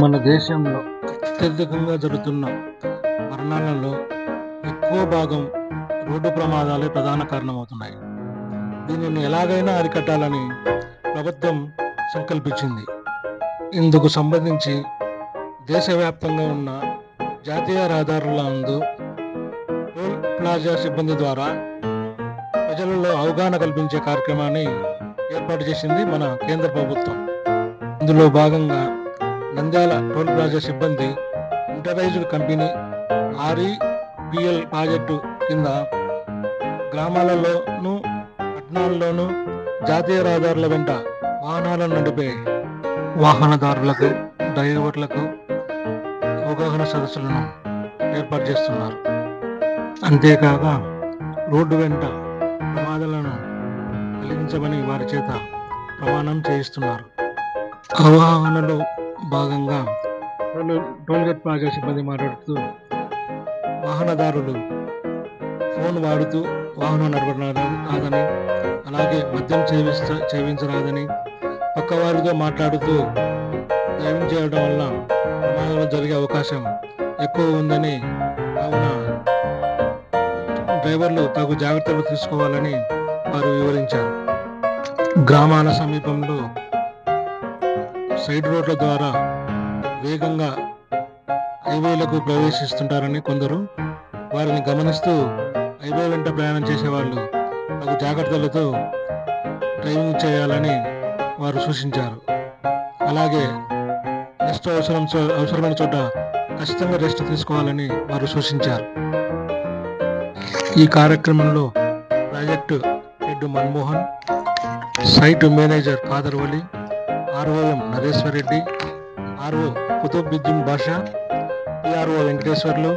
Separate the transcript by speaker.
Speaker 1: మన దేశంలో అత్యధికంగా జరుగుతున్న మరణాలలో ఎక్కువ భాగం రోడ్డు ప్రమాదాలే ప్రధాన కారణమవుతున్నాయి. దీనిని ఎలాగైనా అరికట్టాలని ప్రభుత్వం సంకల్పించింది. ఇందుకు సంబంధించి దేశవ్యాప్తంగా ఉన్న జాతీయ రహదారుల నందు టోల్ ప్లాజా సిబ్బంది ద్వారా ప్రజలలో అవగాహన కల్పించే కార్యక్రమాన్ని ఏర్పాటు చేసింది మన కేంద్ర ప్రభుత్వం. ఇందులో భాగంగా నంద్యాల టోల్ ప్లాజా సిబ్బంది ఇంటరైజ్డ్ కంపెనీ ఆర్ఈపిఎల్ ప్రాజెక్టు కింద గ్రామాలలోనూ పట్టణాల్లోనూ జాతీయ రహదారుల వెంట వాహనాలను నడిపే వాహనదారులకు డ్రైవర్లకు అవగాహన సదస్సులను ఏర్పాటు చేస్తున్నారు. అంతేకాక రోడ్డు వెంట ప్రమాదాలను కలిగించమని వారి చేత ప్రమాణం చేయిస్తున్నారు. అవగాహనలో భాగంగా టోల్ టోల్గేట్ ప్లాజా సిబ్బంది మాట్లాడుతూ వాహనదారులు ఫోన్ వాడుతూ వాహనం నడపడం కాదని అలాగే మద్యం సేవిస్త సేవించరాదని పక్క వారితో మాట్లాడుతూ డ్రైవింగ్ చేయడం వల్ల ప్రమాదాలు జరిగే అవకాశం ఎక్కువ ఉందని కావున డ్రైవర్లు తగు జాగ్రత్తలు తీసుకోవాలని వారు వివరించారు. గ్రామాల సమీపంలో సైడ్ రోడ్ల ద్వారా వేగంగా హైవేలకు ప్రవేశిస్తుంటారని కొందరు వారిని గమనిస్తూ హైవే వెంట ప్రయాణం చేసే వాళ్ళు తగు జాగ్రత్తలతో డ్రైవింగ్ చేయాలని వారు సూచించారు. అలాగే రెస్ట్ అవసరం అవసరమైన చోట ఖచ్చితంగా రెస్ట్ తీసుకోవాలని వారు సూచించారు. ఈ కార్యక్రమంలో project head Manmohan site manager Khader Vali ROM Nareshwar Reddy RO Kutubuddin Basha PRO Venkateswarlu